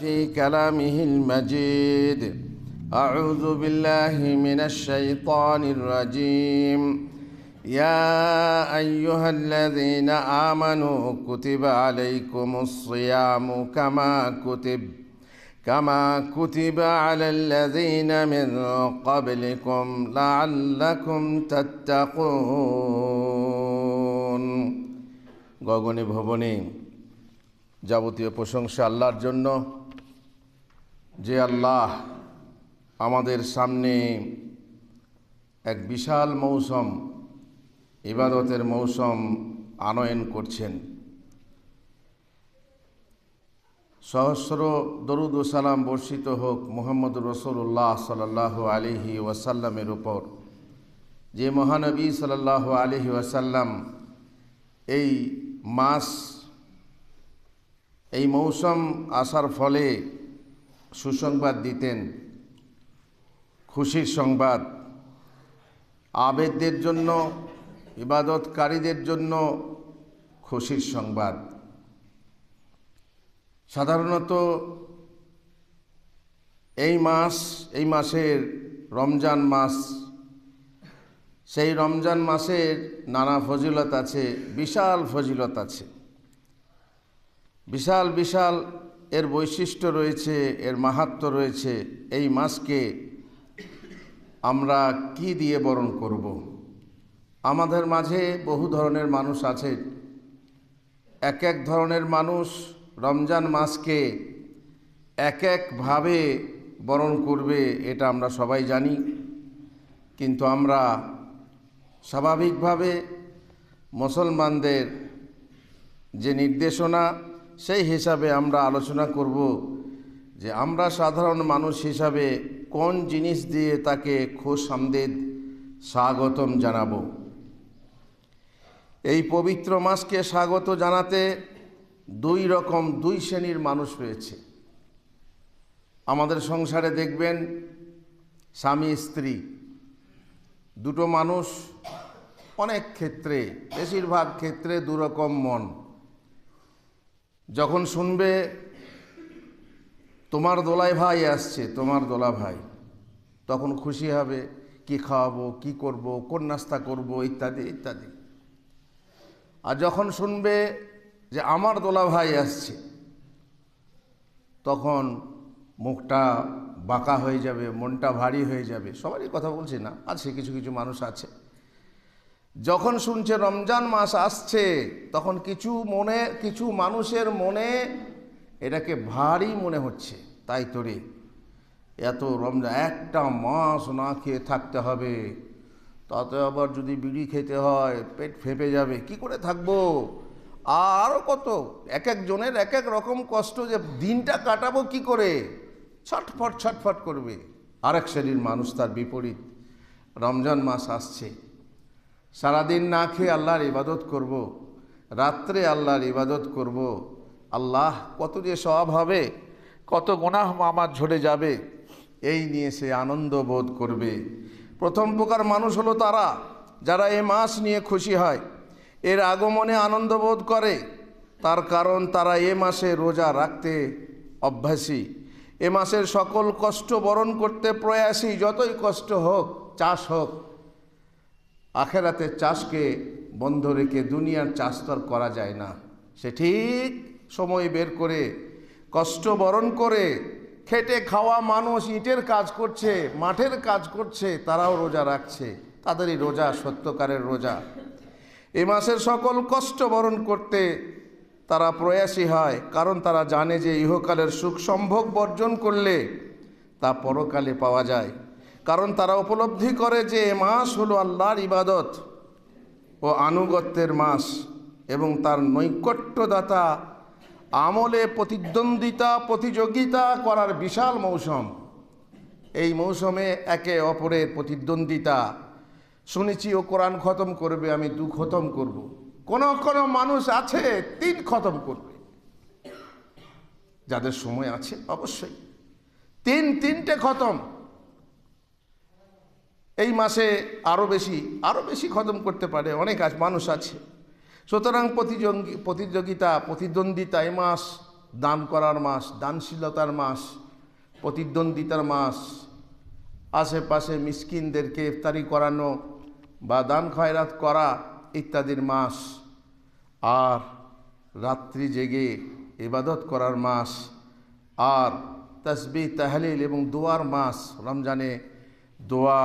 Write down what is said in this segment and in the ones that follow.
في كلامه المجيد أعوذ بالله من الشيطان الرجيم يا أيها الذين آمنوا كتب عليكم الصيام كما كتب كما كتب على الذين من قبلكم لعلكم تتقون গগনে ভবনে যাবতীয় প্রশংসা আল্লাহর জন্য যে আল্লাহ আমাদের সামনে এক বিশাল মৌসুম, ইবাদতের মৌসুম আনয়ন করছেন। সহস্র দরুদ সালাম বর্ষিত হোক মোহাম্মদ রসুল্লাহ সাল্লাহ আলিহি ওয়াসাল্লামের উপর। যে মহানবী সাল্লাহ আলিহি ওয়াসাল্লাম এই মাস, এই মৌসুম আসার ফলে সুসংবাদ দিতেন। খুশির সংবাদ। আবেদদের জন্য, ইবাদতকারীদের জন্য খুশির সংবাদ। সাধারণত এই মাস, এই মাসের রমজান মাস, সেই রমজান মাসের নানা ফজিলত আছে, বিশাল ফজিলত আছে। বিশাল বিশাল এর বৈশিষ্ট্য রয়েছে, এর মাহাত্ম রয়েছে, এই মাসকে আমরা কি দিয়ে বরণ করব? আমাদের মাঝে বহু ধরনের মানুষ আছে। এক এক ধরনের মানুষ রমজান মাসকে এক একভাবে বরণ করবে, এটা আমরা সবাই জানি। কিন্তু আমরা স্বাভাবিকভাবে মুসলমানদের যে নির্দেশনা সেই হিসাবে আমরা আলোচনা করব যে আমরা সাধারণ মানুষ হিসাবে কোন জিনিস দিয়ে তাকে খোশ আমদেদ স্বাগতম জানাব। এই পবিত্র মাসকে স্বাগত জানাতে দুই রকম, দুই শ্রেণির মানুষ রয়েছে। আমাদের সংসারে দেখবেন স্বামী, স্ত্রী, দুটো মানুষ অনেক ক্ষেত্রে, বেশিরভাগ ক্ষেত্রে দুরকম মন। যখন শুনবে, তোমার দোলাই ভাই আসছে, তোমার দোলা ভাই। তখন খুশি হবে, কি খাওয়াবো, কি করব, কোন নাস্তা করব? ইত্যাদি ইত্যাদি। আর যখন শুনবে যে আমার দোলা ভাই আসছে, তখন মুখটা বাঁকা হয়ে যাবে, মনটা ভারী হয়ে যাবে। সবারই কথা বলছি না, আছে কিছু কিছু মানুষ আছে। যখন শুনছে রমজান মাস আসছে, তখন কিছু মনে, কিছু মানুষের মনে এটাকে ভারী মনে হচ্ছে। তাই তোরে এত রমজান, একটা মাস না খেয়ে থাকতে হবে। তাতে আবার যদি বিড়ি খেতে হয়, পেট ফেঁপে যাবে, কি করে থাকব? আরও কত, এক একজনের এক এক রকম কষ্ট যে দিনটা কাটাবো কি করে? ছটফট ছটফট করবে। আরেক শ্রেণির মানুষ তার বিপরীত। রমজান মাস আসছে। সারাদিন না খেয়ে আল্লাহর ইবাদত করব। রাত্রে আল্লাহর ইবাদত করব। আল্লাহ কত যে সব হবে, কত গোনাহ আমার ঝরে যাবে, এই নিয়ে সে আনন্দ বোধ করবে প্রথম প্রকার মানুষ হলো তারা, যারা এ মাস নিয়ে খুশি হয়, এর আগমনে আনন্দ বোধ করে তার কারণ তারা এ মাসে রোজা রাখতে অভ্যাসী, এ মাসের সকল কষ্ট বরণ করতে প্রয়াসী, যতই কষ্ট হোক, চাষ হোক আখেরাতের চাষকে বন্ধ রেখে দুনিয়ার চাষ তো করা যায় না। সে ঠিক সময় বের করে, কষ্ট বরণ করে, খেটে খাওয়া মানুষ ইটের কাজ করছে, মাঠের কাজ করছে, তারাও রোজা রাখছে। তাদেরই রোজা সত্যকারের রোজা। এ মাসের সকল কষ্ট বরণ করতে তারা প্রয়াসী হয়, কারণ তারা জানে যে ইহকালের সুখ সম্ভোগ বর্জন করলে তা পরকালে পাওয়া যায়। কারণ তারা উপলব্ধি করে যে এ মাস হলো আল্লাহর ইবাদত ও আনুগত্যের মাস এবং তার নৈকট্যদাতা আমলে প্রতিদ্বন্দ্বিতা, প্রতিযোগিতা করার বিশাল মৌসুম। এই মৌসুমে একে অপরের প্রতিদ্বন্দ্বিতা শুনেছি ও কোরআন খতম করবে, আমি দু খতম করব। কোন কোন মানুষ আছে, তিন খতম করবে। যাদের সময় আছে, অবশ্যই। তিন তিনটে খতম। এই মাসে আরও বেশি আরও বেশি খতম করতে পারে, অনেক আজ মানুষ আছে। সুতরাং প্রতিযোগী, প্রতিযোগিতা, প্রতিদ্বন্দ্বিতা এ মাস, দান করার মাস, দানশীলতার মাস, প্রতিদ্বন্দ্বিতার মাস। আশেপাশে মিসকিনদেরকে ইফতারি করানো বা দান খয়রাত করা ইত্যাদির মাস। আর রাত্রি জেগে ইবাদত করার মাস। আর তসবি তাহলিল এবং দোয়ার মাস রমজানে দোয়া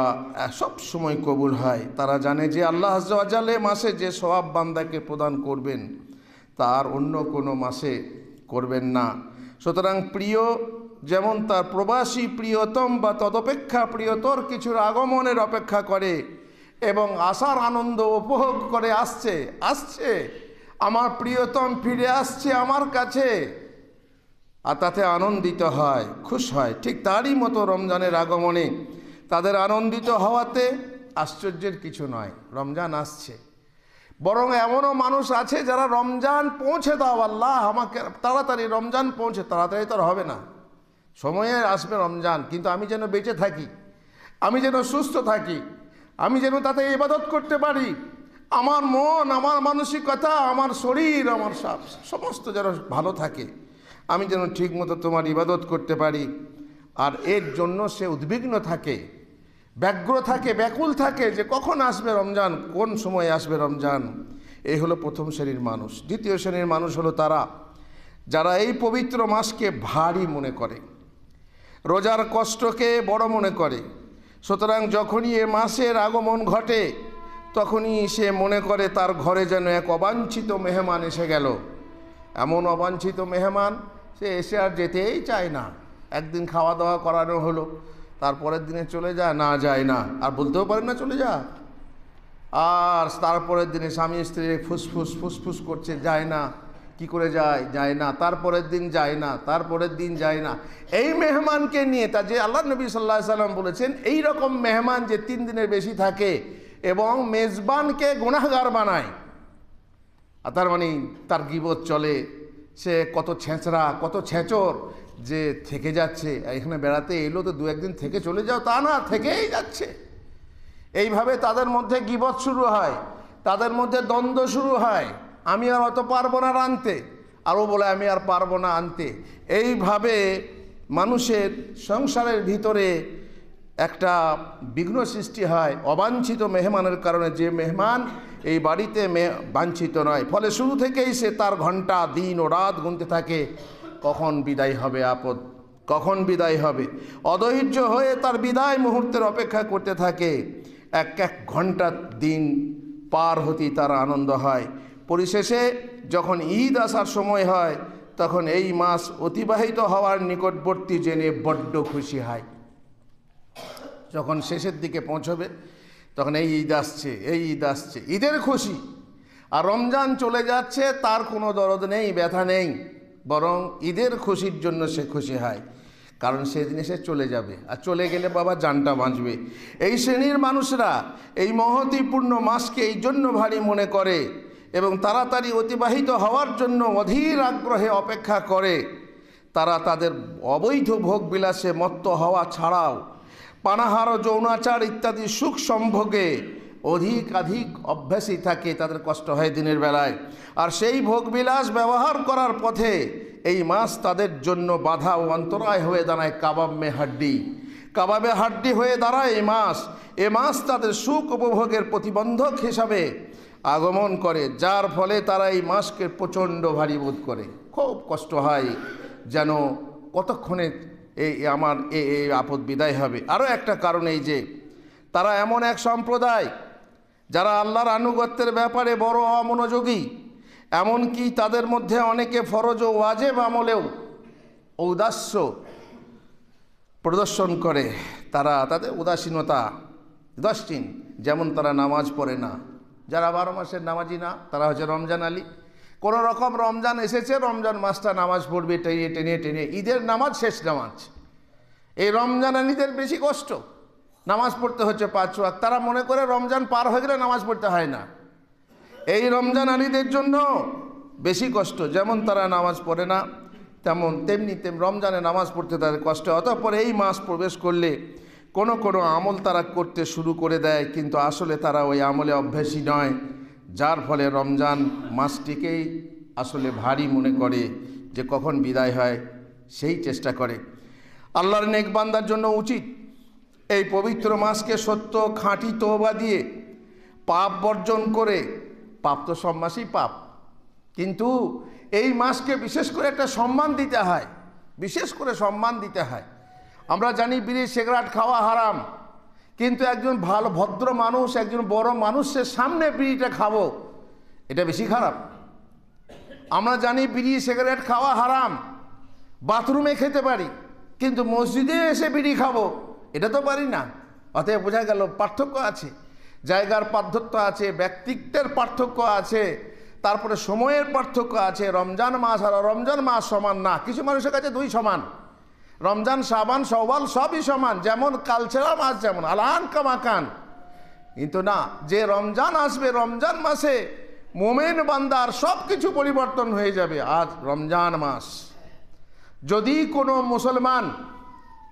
সব সময় কবুল হয়। তারা জানে যে আল্লাহ আজ্জালে মাসে যে সবাব বান্দাকে প্রদান করবেন, তার অন্য কোনো মাসে করবেন না। সুতরাং প্রিয়, যেমন তার প্রবাসী প্রিয়তম বা তদপেক্ষা প্রিয়তর কিছুর আগমনের অপেক্ষা করে এবং আসার আনন্দ উপভোগ করে আসছে আসছে, আমার প্রিয়তম ফিরে আসছে আমার কাছে, আর তাতে আনন্দিত হয়, খুশ হয়। ঠিক তারই মতো রমজানের আগমনে তাদের আনন্দিত হওয়াতে আশ্চর্যের কিছু নয়, রমজান আসছে। বরং এমনও মানুষ আছে যারা রমজান পৌঁছে দাও, আল্লাহ আমাকে তাড়াতাড়ি রমজান পৌঁছে, তাড়াতাড়ি তো হবে না। সময়ে আসবে রমজান, কিন্তু আমি যেন বেঁচে থাকি, আমি যেন সুস্থ থাকি, আমি যেন তাতে ইবাদত করতে পারি, আমার মন, আমার মানসিকতা, আমার শরীর, আমার সব, সমস্ত যেন ভালো থাকে, আমি যেন ঠিকমতো তোমার ইবাদত করতে পারি। আর এর জন্য সে উদ্বিগ্ন থাকে। ব্যগ্র থাকে, ব্যাকুল থাকে যে কখন আসবে রমজান, কোন সময় আসবে রমজান? এই হলো প্রথম শ্রেণির মানুষ। দ্বিতীয় শ্রেণির মানুষ হলো তারা, যারা এই পবিত্র মাসকে ভারী মনে করে, রোজার কষ্টকে বড় মনে করে। সুতরাং যখনই এ মাসের আগমন ঘটে, তখনই সে মনে করে তার ঘরে যেন এক অবাঞ্ছিত মেহমান এসে গেল। এমন অবাঞ্ছিত মেহমান সে এসে আর যেতেই চায় না। একদিন খাওয়া দাওয়া করানো হলো তারপরের দিনে চলে যা, না যায় না। আর বলতেও পারে না চলে যা। আর তারপরের দিনে স্বামী স্ত্রী ফুসফুস ফুসফুস করছে, যায় না। কি করে যায়? যায় না। তারপরের দিন যায় না। তারপরের দিন যায় না। এই মেহমানকে নিয়ে তা যে আল্লাহ নবী সাল্লাহ সাল্লাম বলেছেন, এই রকম মেহমান যে তিন দিনের বেশি থাকে এবং মেজবানকে গুণাগার বানায়, আর তার মানে তার গিবত চলে, সে কত ছেঁচড়া, কত ছেঁচর যে থেকে যাচ্ছে, এখানে বেড়াতে এলো তো দু একদিন থেকে চলে যাও, তা না, থেকেই যাচ্ছে। এইভাবে তাদের মধ্যে গিবত শুরু হয়, তাদের মধ্যে দ্বন্দ্ব শুরু হয়। আমি আর অত পারব না আনতে। আরও বলে, আমি আর পারব না আনতে। এইভাবে মানুষের সংসারের ভিতরে একটা বিঘ্ন সৃষ্টি হয়, অবাঞ্ছিত মেহমানের কারণে। যে মেহমান এই বাড়িতে মে, বাঞ্ছিত নয়। ফলে শুরু থেকেই সে তার ঘণ্টা দিন ও রাত গুনতে থাকে। কখন বিদায় হবে আপদ? কখন বিদায় হবে? অধৈর্য হয়ে তার বিদায় মুহূর্তের অপেক্ষা করতে থাকে। এক এক ঘণ্টা দিন পার হতেই তার আনন্দ হয়। পরিশেষে যখন ঈদ আসার সময় হয়, তখন এই মাস অতিবাহিত হওয়ার নিকটবর্তী জেনে বড্ড খুশি হয়। যখন শেষের দিকে পৌঁছবে, তখন এই ঈদ আসছে, এই ঈদ আসছে। ঈদের খুশি। আর রমজান চলে যাচ্ছে, তার কোনো দরদ নেই, ব্যথা নেই। বরং ঈদের খুশির জন্য সে খুশি হয়। কারণ সেদিনে সে চলে যাবে। আর চলে গেলে বাবা জানটা বাঁচবে। এই শ্রেণির মানুষরা এই মহতিপূর্ণ মাসকে এই জন্য ভারী মনে করে এবং তাড়াতাড়ি অতিবাহিত হওয়ার জন্য অধীর আগ্রহে অপেক্ষা করে। তারা তাদের অবৈধ ভোগ বিলাসে মত্ত হওয়া ছাড়াও পানাহার যৌনাচার ইত্যাদি সুখ সম্ভোগে অধিকাধিক অভ্যাসী থাকে, তাদের কষ্ট হয় দিনের বেলায়। আর সেই ভোগবিলাস ব্যবহার করার পথে এই মাস তাদের জন্য বাধা ও অন্তরায় হয়ে দাঁড়ায় কাবাব মে হাড্ডি। কাবাবে হাড্ডি হয়ে দাঁড়ায় এই মাস এ মাস তাদের সুখ উপভোগের প্রতিবন্ধক হিসাবে আগমন করে, যার ফলে তারা এই মাসকে প্রচণ্ড ভারী বোধ করে। খুব কষ্ট হয় যেন কতক্ষণে এই আমার এই আপদ বিদায় হবে। আরও একটা কারণ এই যে, তারা এমন এক সম্প্রদায় যারা আল্লাহর আনুগত্যের ব্যাপারে বড় অমনোযোগী, এমনকি তাদের মধ্যে অনেকে ফরজ ও ওয়াজেব আমলেও ঔদাস্য প্রদর্শন করে, তারা তাদের উদাসীনতা, উদাসীন, যেমন তারা নামাজ পড়ে না। যারা বারো মাসের নামাজি না, তারা হচ্ছে রমজান আলী। কোনো রকম রমজান এসেছে, রমজান মাসটা নামাজ পড়বে, টেনে টেনে টেনে, ঈদের নামাজ শেষ নামাজ। এই রমজান আলীদের বেশি কষ্ট। নামাজ পড়তে হচ্ছে পাঁচ ওয়াক্ত। তারা মনে করে রমজান পার হয়ে গেলে নামাজ পড়তে হয় না। এই রমজান আলীদের জন্য বেশি কষ্ট। যেমন তারা নামাজ পড়ে না, তেমন তেমনি তেম রমজানে নামাজ পড়তে তাদের কষ্ট। অতঃপর এই মাস প্রবেশ করলে কোনো কোনো আমল তারা করতে শুরু করে দেয়, কিন্তু আসলে তারা ওই আমলে অভ্যাসী নয়। যার ফলে রমজান মাসটিকেই আসলে ভারী মনে করে যে কখন বিদায় হয়, সেই চেষ্টা করে। আল্লাহর নেক বান্দার জন্য উচিত এই পবিত্র মাসকে সত্য, খাঁটি তোবা দিয়ে পাপ বর্জন করে, পাপ তো সব মাসেই পাপ, কিন্তু এই মাসকে বিশেষ করে একটা সম্মান দিতে হয়, বিশেষ করে সম্মান দিতে হয়। আমরা জানি বিড়ি, সিগারেট খাওয়া হারাম, কিন্তু একজন ভালো, ভদ্র মানুষ, একজন বড় মানুষের সামনে বিড়িটা খাব, এটা বেশি খারাপ। আমরা জানি বিড়ি, সিগারেট খাওয়া হারাম, বাথরুমে খেতে পারি, কিন্তু মসজিদে এসে বিড়ি খাব এটা তো পারি না। অতএব বোঝা গেল পার্থক্য আছে। জায়গার পার্থক্য আছে, ব্যক্তিত্বের পার্থক্য আছে, তারপরে সময়ের পার্থক্য আছে, রমজান মাস আর রমজান মাস সমান না। কিছু মানুষের কাছে দুই সমান। রমজান সাবান সওয়াল সবই সমান। যেমন কালছেরা মাস, যেমন আলান কামাকান। কিন্তু না, যে রমজান আসবে রমজান মাসে, মোমেন বান্দার সব কিছু পরিবর্তন হয়ে যাবে আজ রমজান মাস। যদি কোনো মুসলমান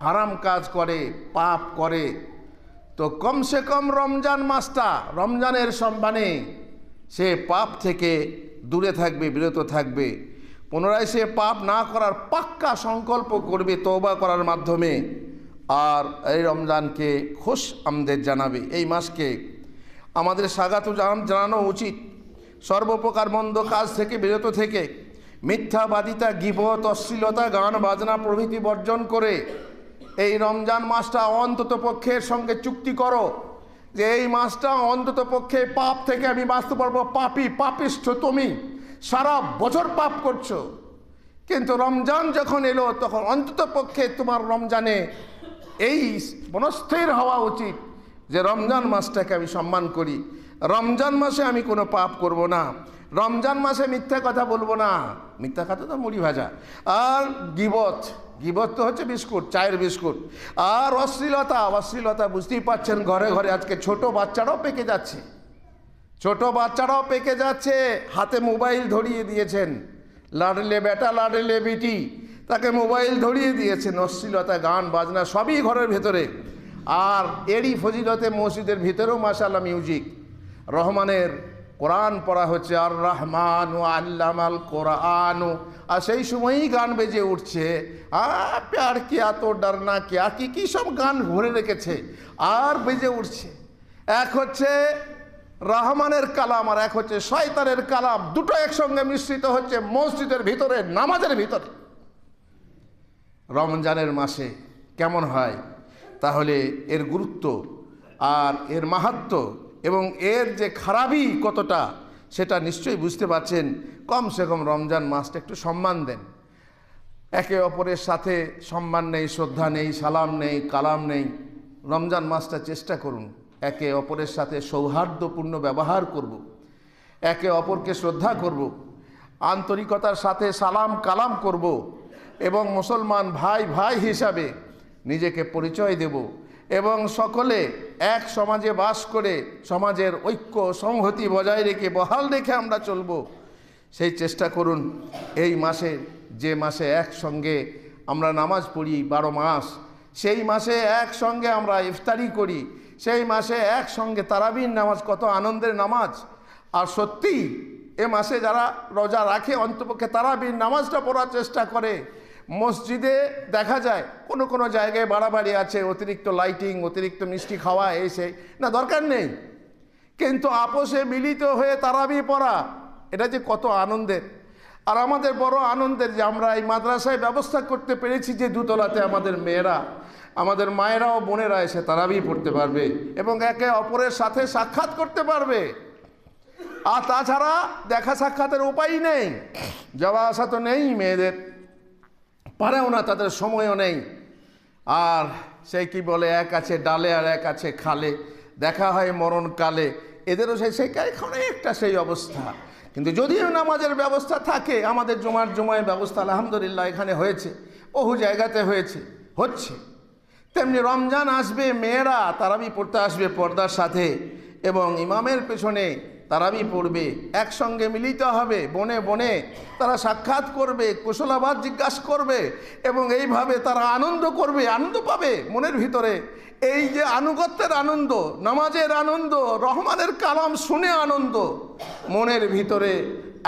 হারাম কাজ করে, পাপ করে। তো কমসে কম রমজান মাসটা, রমজানের সম্মানে সে পাপ থেকে দূরে থাকবে, বিরত থাকবে। পুনরায় সে পাপ না করার পাক্কা সংকল্প করবে, তওবা করার মাধ্যমে। আর এই রমজানকে খুশ আমদের জানাবে। এই মাসকে আমাদের স্বাগত জানানো উচিত। সর্বপ্রকার মন্দ কাজ থেকে বিরত থেকে মিথ্যাবাদিতা, গিবত, অশ্লীলতা, গান বাজনা প্রভৃতি বর্জন করে এই রমজান মাসটা অন্তত পক্ষের সঙ্গে চুক্তি করো যে এই মাসটা অন্তত পক্ষে পাপ থেকে আমি বাঁচতে পারব। পাপি, পাপিষ্ঠ তুমি। সারা বছর পাপ করছ। কিন্তু রমজান যখন এলো, তখন অন্তত পক্ষে তোমার রমজানে এই মনস্থির হওয়া উচিত যে রমজান মাসটাকে আমি সম্মান করি। রমজান মাসে আমি কোনো পাপ করব না। রমজান মাসে মিথ্যা কথা বলব না। মিথ্যা কথা তো মুড়ি ভাজা। আর গিবত গিবত তো হচ্ছে বিস্কুট, চায়ের বিস্কুট। আর অশ্লীলতা অশ্লীলতা বুঝতেই পাচ্ছেন ঘরে ঘরে আজকে ছোট বাচ্চারাও পেকে যাচ্ছে। ছোট বাচ্চারাও পেকে যাচ্ছে, হাতে মোবাইল ধরিয়ে দিয়েছেন। লাডলে বেটা, লাডলে বেটি, তাকে মোবাইল ধরিয়ে দিয়েছেন, অশ্লীলতা, গান, বাজনা, সবই ঘরের ভেতরে। আর এরই ফজিলতে মসজিদের ভিতরেও মাসাল্লাহ মিউজিক। রহমানের কোরআন পড়া হচ্ছে আর রহমান ও আল্লামাল কোরআন। আর সেই সময়ই গান বেজে উঠছে। আ প্যার কিয়া তো ডরনা কিয়া কি কি সব গান ভরে রেখেছে। আর বেজে উঠছে। এক হচ্ছে রহমানের কালাম আর এক হচ্ছে শয়তানের কালাম। দুটো একসঙ্গে মিশ্রিত হচ্ছে মসজিদের ভিতরে, নামাজের ভিতরে। রমজানের মাসে কেমন হয়? তাহলে এর গুরুত্ব আর এর মাহাত্ম এবং এর যে খারাপই কতটা, সেটা নিশ্চয়ই বুঝতে পারছেন। কমসে কম রমজান মাসটা একটু সম্মান দেন। একে অপরের সাথে সম্মান নেই, শ্রদ্ধা নেই, সালাম নেই, কালাম নেই। রমজান মাসটা চেষ্টা করুন। একে অপরের সাথে সৌহার্দ্যপূর্ণ ব্যবহার করব। একে অপরকে শ্রদ্ধা করব। আন্তরিকতার সাথে সালাম কালাম করব এবং মুসলমান ভাই ভাই হিসাবে নিজেকে পরিচয় দেব। এবং সকলে এক সমাজে বাস করে সমাজের ঐক্য সংহতি বজায় রেখে বহাল রেখে আমরা চলব। সেই চেষ্টা করুন এই মাসে, যে মাসে একসঙ্গে আমরা নামাজ পড়ি বারো মাস, সেই মাসে একসঙ্গে আমরা ইফতারি করি, সেই মাসে একসঙ্গে তারাবির নামাজ, কত আনন্দের নামাজ। আর সত্যি এ মাসে যারা রোজা রাখে, অন্তপক্ষে তারাবির নামাজটা পড়ার চেষ্টা করে মসজিদে দেখা যায়, কোনো কোনো জায়গায় বাড়াবাড়ি আছে, অতিরিক্ত লাইটিং অতিরিক্ত মিষ্টি খাওয়া এসে না, দরকার নেই। কিন্তু আপোষে মিলিত হয়ে তারাবি পড়া, এটা যে কত আনন্দের। আর আমাদের বড় আনন্দের যে আমরা এই মাদ্রাসায় ব্যবস্থা করতে পেরেছি যে দুতলাতে আমাদের মেয়েরা, আমাদের মায়েরাও বোনেরা এসে তারাবি পড়তে পারবে এবং একে অপরের সাথে সাক্ষাৎ করতে পারবে। আর তাছাড়া দেখা সাক্ষাতের উপায় নেই। যাওয়া আসা তো নেই মেয়েদের। পারেও না, তাদের সময়ও নেই। আর সেই কি বলে, এক আছে ডালে আর এক আছে খালে। দেখা হয় মরণকালে। এদেরও সেই সেই এখানে একটা সেই অবস্থা। কিন্তু যদিও নামাজের ব্যবস্থা থাকে, আমাদের জমার জমায় ব্যবস্থা আলহামদুলিল্লাহ এখানে হয়েছে। বহু জায়গাতে হয়েছে, হচ্ছে। তেমনি রমজান আসবে, মেয়েরা তারাবি পড়তে আসবে পর্দার সাথে এবং ইমামের পেছনে তারাবি পড়বে, একসঙ্গে মিলিত হবে, বনে বনে তারা সাক্ষাৎ করবে, কুশলাবাদ জিজ্ঞাসা করবে এবং এইভাবে তারা আনন্দ করবে, আনন্দ পাবে মনের ভিতরে। এই যে আনুগত্যের আনন্দ, নামাজের আনন্দ, রহমানের কালাম শুনে আনন্দ, মনের ভিতরে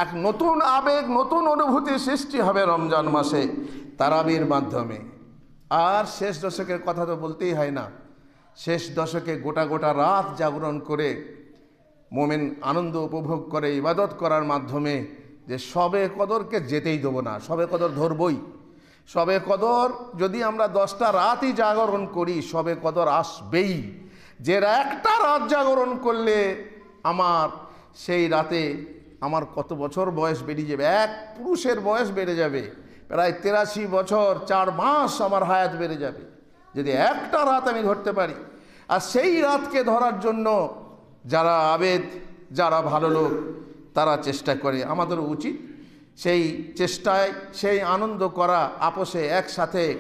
এক নতুন আবেগ, নতুন অনুভূতি সৃষ্টি হবে রমজান মাসে তারাবির মাধ্যমে। আর শেষ দশকের কথা তো বলতেই হয় না। শেষ দশকে গোটা গোটা রাত জাগরণ করে মোমেন আনন্দ উপভোগ করে, ইবাদত করার মাধ্যমে যে সবে কদরকে যেতেই দেবো না, সবে কদর ধরবই। সবে কদর যদি আমরা দশটা রাতই জাগরণ করি, সবে কদর আসবেই। যে একটা রাত জাগরণ করলে আমার সেই রাতে আমার কত বছর বয়স বেরিয়ে যাবে? এক পুরুষের বয়স বেড়ে যাবে। প্রায় তেরাশি বছর, চার মাস আমার হায়াত বেড়ে যাবে। যদি একটা রাত আমি ধরতে পারি, আর সেই রাতকে ধরার জন্য যারা আবেদ, যারা ভালো লোক, তারা চেষ্টা করে। আমাদের উচিত সেই চেষ্টায়, সেই আনন্দ করা আপোষে একসাথে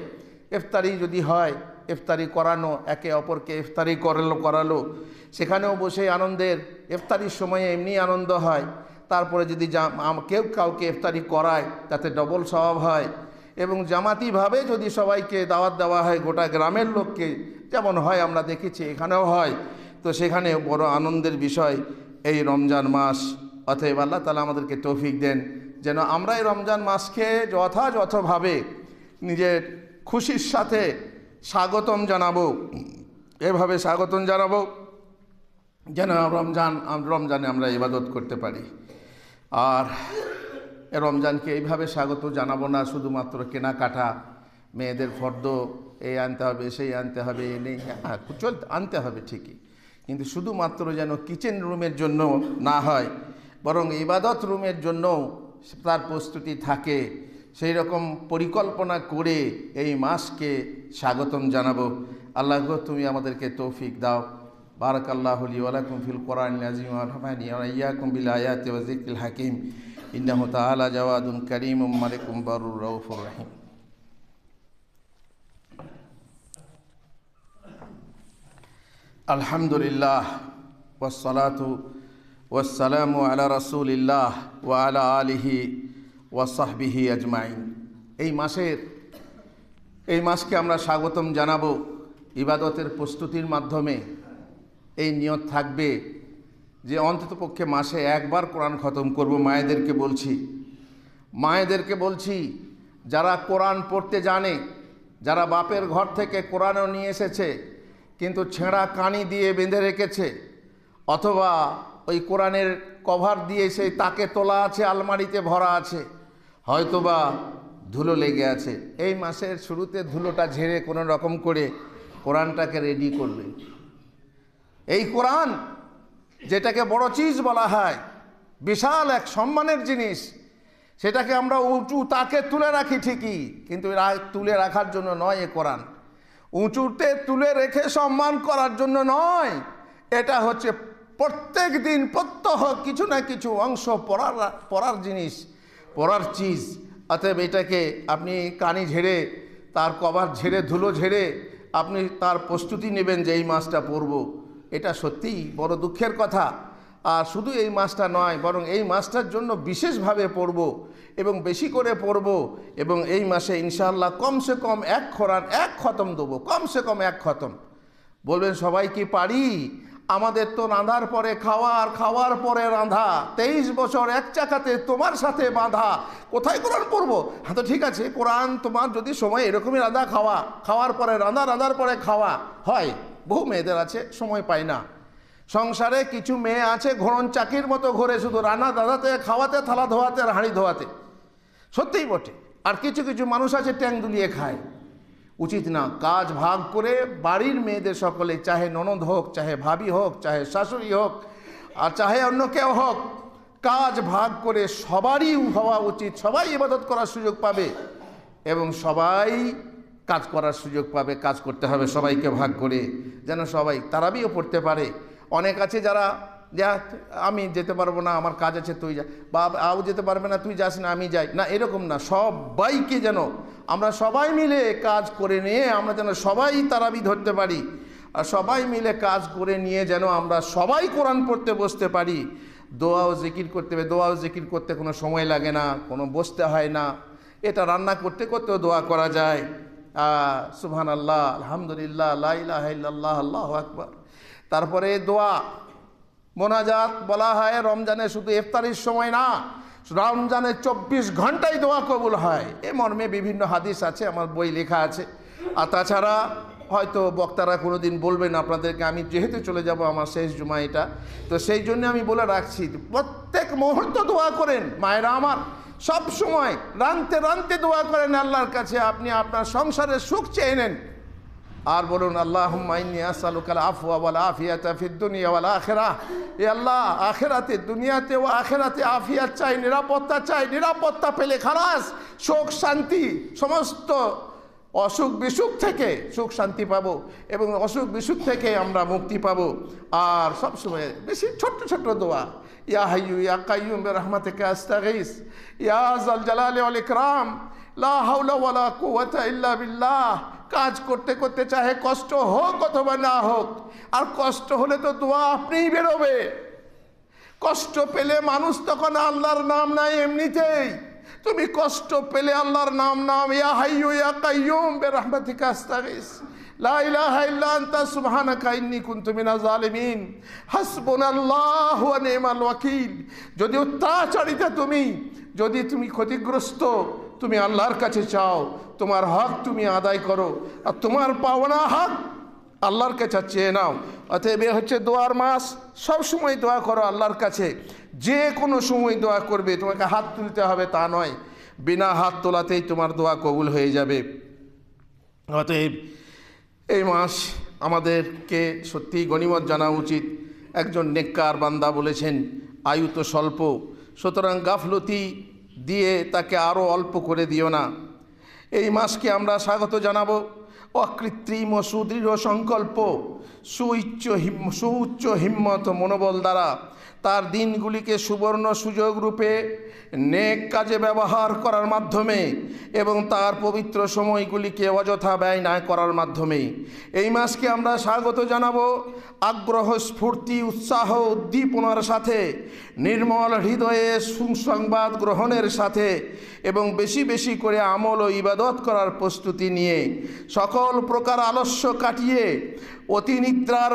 ইফতারি যদি হয়, ইফতারি করানো, একে অপরকে ইফতারি করালো করালো। সেখানেও বসে আনন্দের, ইফতারির সময়ে এমনি আনন্দ হয়। তারপরে যদি কেউ কাউকে ইফতারি করায়, তাতে ডবল স্বভাব হয়। এবং জামাতিভাবে যদি সবাইকে দাওয়াত দেওয়া হয়, গোটা গ্রামের লোককে, যেমন হয় আমরা দেখেছি, এখানেও হয়। তো সেখানে বড় আনন্দের বিষয় এই রমজান মাস। অতএব আল্লাহ তালা আমাদেরকে তৌফিক দেন যেন আমরা এই রমজান মাসকে যথাযথভাবে নিজের খুশির সাথে স্বাগতম জানাব। এভাবে স্বাগতম জানাব যেন রমজান, রমজানে আমরা ইবাদত করতে পারি। আর রমজানকে এইভাবে স্বাগত জানাব না, শুধুমাত্র কেনাকাটা, মেয়েদের ফর্দ, এই আনতে হবে, সেই আনতে হবে এ নেই হ্যাঁ চল আনতে হবে ঠিকই। কিন্তু শুধুমাত্র যেন কিচেন রুমের জন্য না হয়, বরং ইবাদত রুমের জন্যও তার প্রস্তুতি থাকে। সেই রকম পরিকল্পনা করে এই মাসকে স্বাগতম জানাব। আল্লাহ তুমি আমাদেরকে তৌফিক দাও। বারাক আল্লাহ ওয়ালাকুম ফিল কোরআন আজিম আলহামানি ইয়াকুম বিল আয়াত ওয়া যিকরিল হাকিম। ইন্নাহু তাআলা জাওয়াদুন কারীমুম মালিকুম বারুর রাউফুর রহিম। আলহামদুলিল্লাহ, ওয়াসসালাতু ওয়াসসালামু আলা রাসূলিল্লাহ ওয়া আলা আলিহি ওয়া সাহবিহি আজমাইন। এই মাসের, এই মাসকে আমরা স্বাগতম জানাব ইবাদতের প্রস্তুতির মাধ্যমে। এই নিয়ত থাকবে যে অন্ততপক্ষে মাসে একবার কোরআন খতম করব, মায়েদেরকে বলছি। মায়েদেরকে বলছি, যারা কোরআন পড়তে জানে, যারা বাপের ঘর থেকে কোরআনও নিয়ে এসেছে কিন্তু ছেঁড়া কানি দিয়ে বেঁধে রেখেছে, অথবা ওই কোরআনের কভার দিয়ে সেই তাকে তোলা আছে, আলমারিতে ভরা আছে, হয়তোবা ধুলো লেগে আছে। এই মাসের শুরুতে ধুলোটা ঝেড়ে কোনো রকম করে কোরআনটাকে রেডি করবে। এই কোরআন, যেটাকে বড় চিজ বলা হয়, বিশাল এক সম্মানের জিনিস, সেটাকে আমরা উঁচু তাকে তুলে রাখি ঠিকই, কিন্তু তুলে রাখার জন্য নয় এ কোরআন। উঁচুতে তুলে রেখে সম্মান করার জন্য নয়। এটা হচ্ছে প্রত্যেক দিন প্রত্যহ কিছু না কিছু অংশ পড়ার পড়ার জিনিস, পড়ার চিজ। অতএব এটাকে আপনি কানি ঝেড়ে, তার কভার ঝেড়ে, ধুলো ঝেড়ে আপনি তার প্রস্তুতি নেবেন যে এই মাছটা পরব। এটা সত্যিই বড় দুঃখের কথা। আর শুধু এই মাছটা নয়, বরং এই মাছটার জন্য বিশেষভাবে পড়ব এবং বেশি করে পড়ব এবং এই মাসে ইনশাআল্লাহ কমসে কম এক খরান, এক খতম দেবো, কমসে কম এক খতম। বলবেন, সবাই কি পারি? আমাদের তো রাঁধার পরে খাওয়া আর খাওয়ার পরে রাঁধা। তেইশ বছর এক চাকাতে তোমার সাথে বাঁধা। কোথায় কোরআন পড়ব? হ্যাঁ তো ঠিক আছে, কোরআন তোমার যদি সময় এরকমই রাঁধা, খাওয়া, খাওয়ার পরে রাঁধা, রাঁধার পরে খাওয়া হয়, বহু মেয়েদের আছে, সময় পায় না। সংসারে কিছু মেয়ে আছে, ঘোড়ন চাকির মতো ঘোরে শুধু রান্না দাদাতে খাওয়াতে, থালা ধোয়াতে, আর হাঁড়ি ধোয়াতে। সত্যিই বটে। আর কিছু কিছু মানুষ আছে ট্যাং দুলিয়ে খায়। উচিত না কাজ ভাগ করে বাড়ির মেয়েদের সকলে, চাহে ননদ হোক, চাহে ভাবি হোক, চাহে শাশুড়ি হোক, আর চাহে অন্য কেউ হোক, কাজ ভাগ করে সবারই হওয়া উচিত, সবাই ইবাদত করার সুযোগ পাবে এবং সবাই কাজ করার সুযোগ পাবে, কাজ করতে হবে সবাইকে ভাগ করে, যেন সবাই তারাবিও পড়তে পারে। অনেক আছে যারা যা, আমি যেতে পারব না, আমার কাজ আছে, তুই যা। বা আও যেতে পারবে না, তুই যাস না, আমি যাই। না, এরকম না, সবাইকে যেন আমরা সবাই মিলে কাজ করে নিয়ে আমরা যেন সবাই তারাবি ধরতে পারি। আর সবাই মিলে কাজ করে নিয়ে যেন আমরা সবাই কোরআন পড়তে বসতে পারি। দোয়াও জিকির করতে হবে, দোয়াও জিকির করতে কোনো সময় লাগে না, কোনো বসতে হয় না। এটা রান্না করতে করতেও দোয়া করা যায়। সুবহান আল্লাহ আলহামদুলিল্লাহ আল্লাহ আল্লাহ আকবর। তারপরে দোয়া। মোনাজাত বলা হয়, রমজানে শুধু ইফতারির সময় না রমজানের চব্বিশ ঘন্টায় দোয়া কবুল হয়। এ মর্মে বিভিন্ন হাদিস আছে, আমার বই লেখা আছে। আর তাছাড়া হয়তো বক্তারা কোনো দিন বলবেন আপনাদেরকে, আমি যেহেতু চলে যাব আমার শেষ জুমা এটা। তো সেই জন্য আমি বলে রাখছি, প্রত্যেক মুহূর্ত দোয়া করেন, মায়েরা আমার। সব সময় রানতে রানতে দোয়া করেন আল্লাহর কাছে, আপনি আপনার সংসারের সুখ চেয়ে নেন। আর বলুন আল্লাহ এ আল্লাহ, আখেরাতে, দুনিয়াতে ও আখেরাতে আফিয়াত চাই, নিরাপত্তা চাই, নিরাপত্তা পেলে খালাস, সুখ, শান্তি, সমস্ত অসুখ বিসুখ থেকে সুখ, শান্তি পাবো এবং অসুখ বিসুখ থেকে আমরা মুক্তি পাবো। আর সবসময় বেশি ছোট্ট ছোট্ট দোয়া, ইয়া হাইয়ু ইয়া কাইয়ুম রহমাতিকা আস্তাগীস। ইয়া জাল জালালি ওয়াল ইকরাম। লা কাজ করতে করতে চাহে কষ্ট হোক অথবা না হোক, আর কষ্ট হলে তো দোয়া আপনিই বেরোবে। কষ্ট পেলে মানুষ তখন আল্লাহর নাম নাই এমনিতেই। তুমি কষ্ট পেলে আল্লাহর নাম নাম ইয়া হাইয়ু ইয়া কাইয়ুম লা জালিমিন হাসবুনাল্লাহু ওয়া নি'মাল ওয়াকিল। যদি অত্যাচারিতা তুমি, যদি তুমি ক্ষতিগ্রস্ত তুমি আল্লাহর কাছে চাও, তোমার হক তুমি আদায় করো, আর তোমার পাওনা হক আল্লাহর কাছে চেয়ে নাও। অতএব এ হচ্ছে দোয়ার মাস। সব সময় দোয়া করো আল্লাহর কাছে। যে কোনো সময় দোয়া করবে, তোমাকে হাত তুলতে হবে তা নয়। বিনা হাত তোলাতেই তোমার দোয়া কবুল হয়ে যাবে। অতএব এই মাস আমাদেরকে সত্যিই গণিমত জানা উচিত। একজন নেককার বান্দা বলেছেন, আয়ু তো স্বল্প। সুতরাং গাফলতি দিয়ে তাকে আরও অল্প করে দিও না। এই মাসকে আমরা স্বাগত জানাব। অকৃত্রিম ও সুদৃঢ় সংকল্প সুইচ্চ হিম, সুউচ্চ হিম্মত মনোবল দ্বারা তার দিনগুলিকে সুবর্ণ সুযোগ রূপে নেক কাজে ব্যবহার করার মাধ্যমে এবং তার পবিত্র সময়গুলিকে অযথা ব্যয় না করার মাধ্যমে। এই মাসকে আমরা স্বাগত জানাব আগ্রহ, স্ফূর্তি, উৎসাহ, উদ্দীপনার সাথে, নির্মল হৃদয়ে সুসংবাদ গ্রহণের সাথে এবং বেশি বেশি করে আমল ও ইবাদত করার প্রস্তুতি নিয়ে সকল প্রকার আলস্য কাটিয়ে অতি নিদ্রার,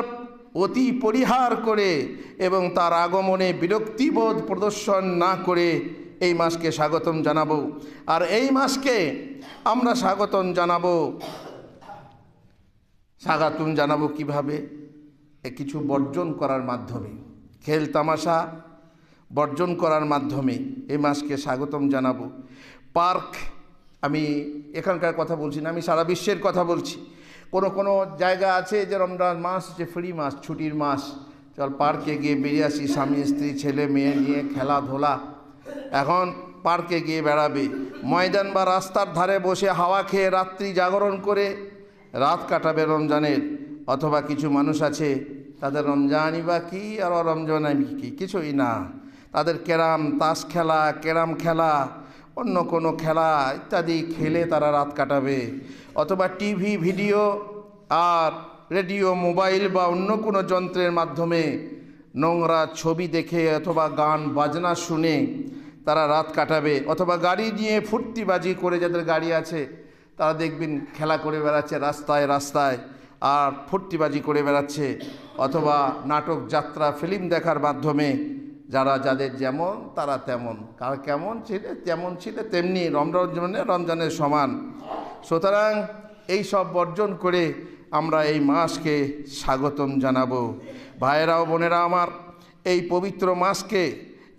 অতি পরিহার করে এবং তার আগমনে বিরক্তিবোধ প্রদর্শন না করে এই মাসকে স্বাগতম জানাব। আর এই মাসকে আমরা স্বাগতম জানাব। স্বাগতম জানাব কীভাবে? কিছু বর্জন করার মাধ্যমে, খেল তামাশা বর্জন করার মাধ্যমে এই মাসকে স্বাগতম জানাব। পার্ক আমি এখানকার কথা বলছি না, আমি সারা বিশ্বের কথা বলছি। কোনো কোনো জায়গা আছে যে রমজান মাস যে ফ্রি মাস, ছুটির মাস? চল পার্কে গিয়ে বেরিয়ে আসি, স্বামী, স্ত্রী, ছেলে, মেয়ে নিয়ে খেলাধুলা। এখন পার্কে গিয়ে বেড়াবে। ময়দান বা রাস্তার ধারে বসে হাওয়া খেয়ে রাত্রি জাগরণ করে রাত কাটাবে রমজানের। অথবা কিছু মানুষ আছে, তাদের রমজানই বা কী আর রমজানই কি? কিছুই না। তাদের ক্যারাম তাস খেলা ক্যারাম খেলা অন্য কোনো খেলা ইত্যাদি খেলে তারা রাত কাটাবে। অথবা টিভি, ভিডিও আর রেডিও, মোবাইল বা অন্য কোনো যন্ত্রের মাধ্যমে নোংরা ছবি দেখে অথবা গান, বাজনা শুনে তারা রাত কাটাবে। অথবা গাড়ি নিয়ে ফুর্তিবাজি করে যাদের গাড়ি আছে, তারা দেখবেন খেলা করে বেড়াচ্ছে রাস্তায় রাস্তায় আর ফুর্তিবাজি করে বেড়াচ্ছে। অথবা নাটক, যাত্রা, ফিল্ম দেখার মাধ্যমে যারা যাদের যেমন, তারা তেমন। কার কেমন ছিল তেমন ছিল, তেমনি রমজানে রমজানের সমান। সুতরাং এই সব বর্জন করে আমরা এই মাসকে স্বাগতম জানাব। ভাইয়েরাও বোনেরা আমার, এই পবিত্র মাসকে,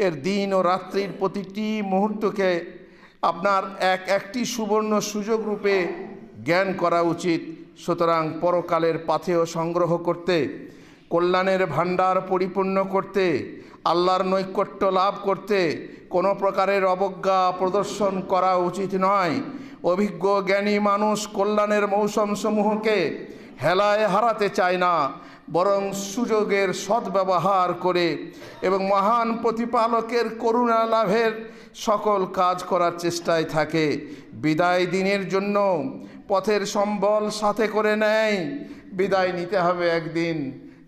এর দিন ও রাত্রির প্রতিটি মুহূর্তকে আপনার এক একটি সুবর্ণ সুযোগ রূপে জ্ঞান করা উচিত। সুতরাং পরকালের পাথেয় সংগ্রহ করতে, কল্যাণের ভাণ্ডার পরিপূর্ণ করতে আল্লাহর নৈকট্য লাভ করতে কোনো প্রকারের অবজ্ঞা প্রদর্শন করা উচিত নয়। অভিজ্ঞ জ্ঞানী মানুষ কল্যাণের মৌসুমসমূহকে হেলায় হারাতে চায় না, বরং সুযোগের সদ্ব্যবহার করে এবং মহান প্রতিপালকের করুণা লাভের সকল কাজ করার চেষ্টায় থাকে। বিদায় দিনের জন্য পথের সম্বল সাথে করে নেয়। বিদায় নিতে হবে একদিন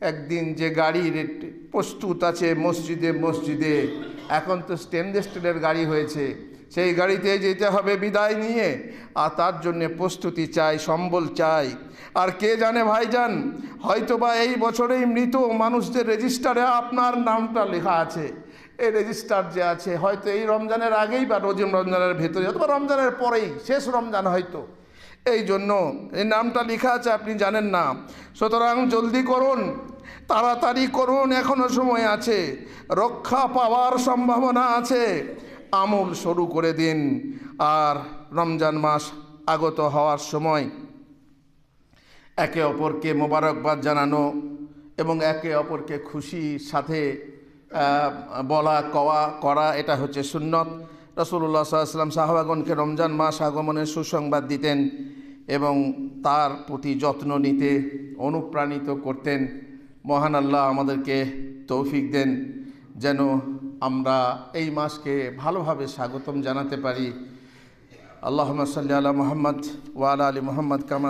একদিন যে গাড়ির প্রস্তুত আছে মসজিদে মসজিদে। এখন তো স্টেনলেস স্টিলের গাড়ি হয়েছে। সেই গাড়িতে যেতে হবে বিদায় নিয়ে, আর তার জন্যে প্রস্তুতি চাই, সম্বল চাই। আর কে জানে ভাইজান, হয়তোবা এই বছরেই মৃত মানুষদের রেজিস্টারে আপনার নামটা লেখা আছে। এই রেজিস্টার যে আছে, হয়তো এই রমজানের আগেই বা রোজিম রমজানের ভেতরে, অথবা রমজানের পরেই, শেষ রমজান হয়তো। এই জন্য এই নামটা লেখা আছে, আপনি জানেন না। সুতরাং জলদি করুন, তাড়াতাড়ি করুন, এখনও সময় আছে। রক্ষা পাওয়ার সম্ভাবনা আছে, আমল শুরু করে দিন। আর রমজান মাস আগত হওয়ার সময় একে অপরকে মোবারকবাদ জানানো এবং একে অপরকে খুশির সাথে বলা, কওয়া, করা, এটা হচ্ছে সুন্নত। রসুল্লাহ সাল্লাম সাহাবাগনকে রমজান মাস আগমনের সুসংবাদ দিতেন এবং তার প্রতি যত্ন নিতে অনুপ্রাণিত করতেন। মহান আল্লাহ আমাদেরকে তৌফিক দেন। যেন আমরা এই মাসকে ভালোভাবে স্বাগতম জানাতে পারি। আল্লাহ সাল্লি আলা মোহাম্মদ ওয়ালা আলী মোহাম্মদ কামা